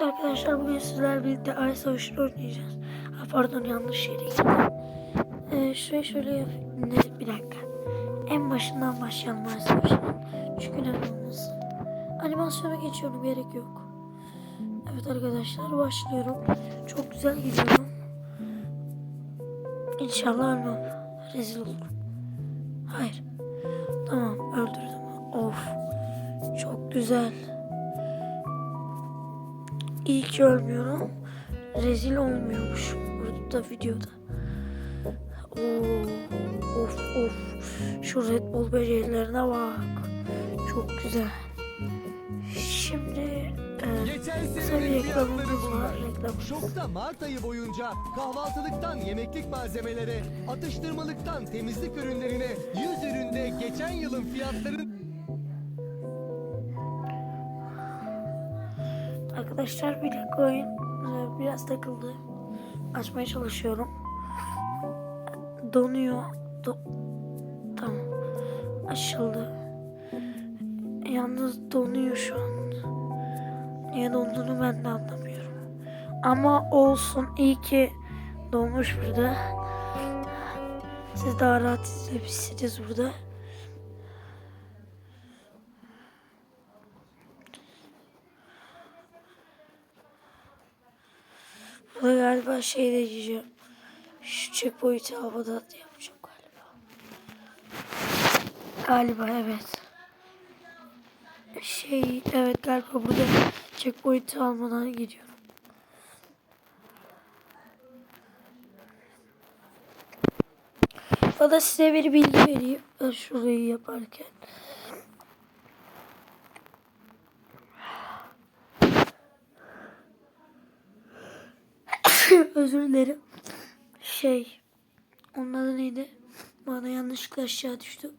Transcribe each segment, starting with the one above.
Evet arkadaşlar bugün sizlerle birlikte Ay Savaşı'nı oynayacağız. Ha, pardon yanlış yere gittim. Ee, şöyle yap. Ne, bir dakika. En başından başlayalım Ay Savaşı'nın. Çünkü neden olmasın. Animasyona geçiyorum gerek yok. Evet arkadaşlar başlıyorum. Çok güzel gidiyorum. İnşallah ölmem. Rezil olurum. Hayır. Tamam öldürdüm. Of. Çok güzel. İyi ki ölmüyorum. Rezil olmuyormuş burada videoda. Oo, of of. Şu Red Bull becerilerine bak. Çok güzel. Şimdi e, Geçen bir reklamımız var. Reklam. Şokta Mart ayı boyunca kahvaltılıktan yemeklik malzemelere, atıştırmalıktan temizlik ürünlerine 100 üründe geçen yılın fiyatları Arkadaşlar bir dakika oyun e, biraz takıldı. Açmaya çalışıyorum. Donuyor. Do- tamam. Açıldı. Yalnız donuyor şu an. Niye donduğunu ben de anlamıyorum. Ama olsun iyi ki donmuş burada. Siz daha rahat izleyebilirsiniz burada. Burada galiba şey de diyeceğim. Şu checkpoint'i havada da yapacağım galiba. Galiba evet. Şey evet galiba burada checkpoint'i almadan gidiyorum. Ya da size bir bilgi vereyim. Ben şurayı yaparken. Özür dilerim. Şey, onun adı neydi? Bana yanlışlıkla aşağı düştü.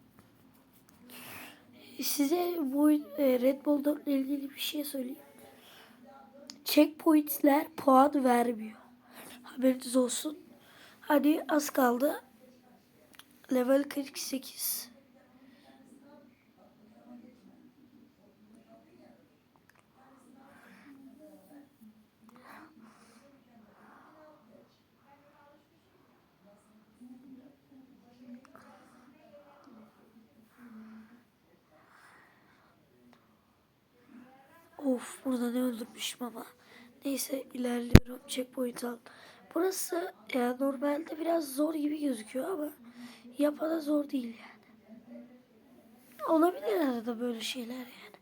Size bu e, Red Bull 4 ile ilgili bir şey söyleyeyim. Checkpoint'ler puan vermiyor. Haberiniz olsun. Hadi az kaldı. Level 48. Of burada ne öldürmüşüm ama. Neyse ilerliyorum. Checkpoint al. Burası ya normalde biraz zor gibi gözüküyor ama yapana zor değil yani. Olabilir arada böyle şeyler yani.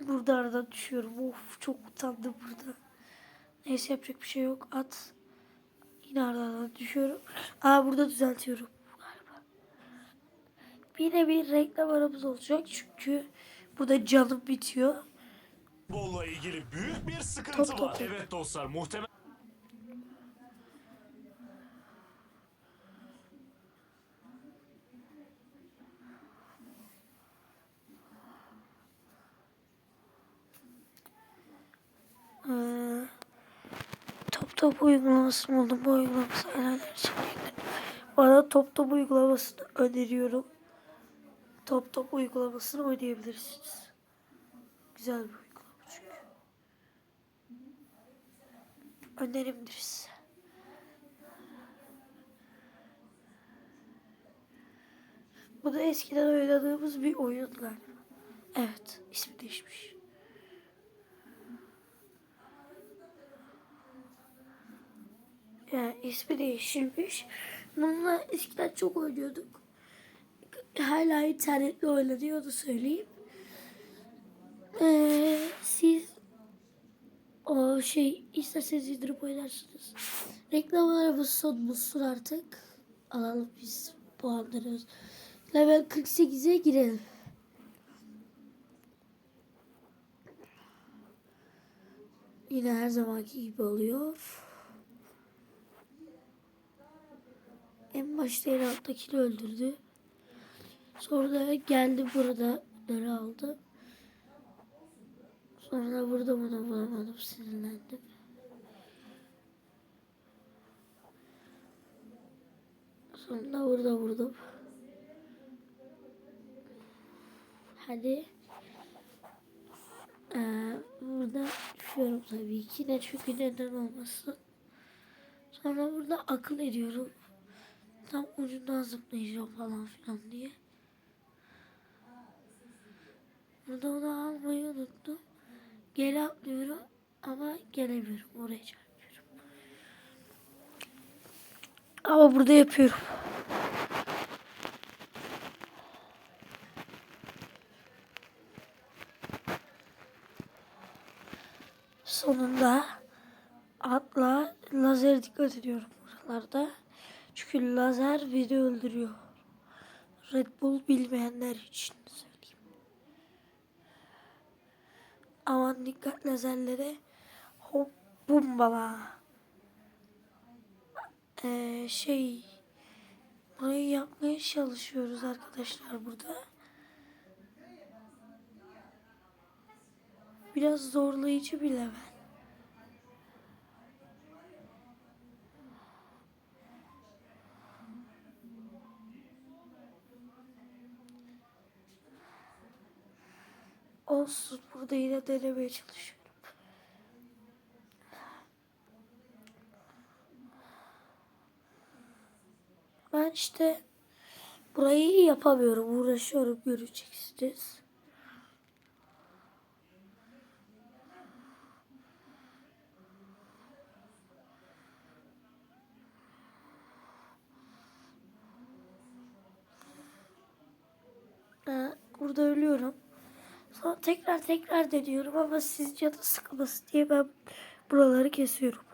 Burada arada düşüyorum. Of çok utandım burada. Neyse yapacak bir şey yok. At. Yine aradan düşüyorum. Aa burada düzeltiyorum. Bir reklam aramız olacak çünkü burada canım bitiyor. Futbolla ilgili büyük bir sıkıntı Top, top, var. top. Evet dostlar muhtemelen Ee, top top uygulamasını buldum. Bu uygulaması herhalde için Bana top top uygulamasını öneriyorum. Top top uygulamasını oynayabilirsiniz. Güzel bir uygulama çünkü. Önerimdir size. Bu da eskiden oynadığımız bir oyun galiba. Evet, ismi değişmiş. Yani ismi değiştirmiş. Bununla eskiden çok oynuyorduk. Hala internetle oynanıyordu söyleyeyim. Ee, siz o şey isterseniz indirip oynarsınız. Reklamlarımız son bulsun artık. Alalım biz puanlarımız. Level 48'e girelim. Yine her zamanki gibi oluyor. En başta en alttakini öldürdü. Sonra geldi burada bunları aldı. Sonra burada bunu bulamadım sinirlendim. Sonra burada vurdum. Hadi. Ee, burada düşüyorum tabii ki de çünkü neden olmasın. Sonra burada akıl ediyorum. Tam ucundan zıplayacağım falan filan diye. Burada onu almayı unuttum. Geri atlıyorum ama gelemiyorum. Oraya çarpıyorum. Ama burada yapıyorum. Sonunda atla lazer dikkat ediyorum buralarda. Çünkü lazer bizi öldürüyor. Red Bull bilmeyenler için söyleyeyim. Aman dikkat lazerlere. Hop bum baba. Ee, şey burayı yapmaya çalışıyoruz arkadaşlar burada. Biraz zorlayıcı bir level. Olsun burada yine denemeye çalışıyorum. Ben işte burayı yapamıyorum. Uğraşıyorum göreceksiniz. Burada ölüyorum. Tekrar tekrar deniyorum ama siz canı sıkmasın diye ben buraları kesiyorum.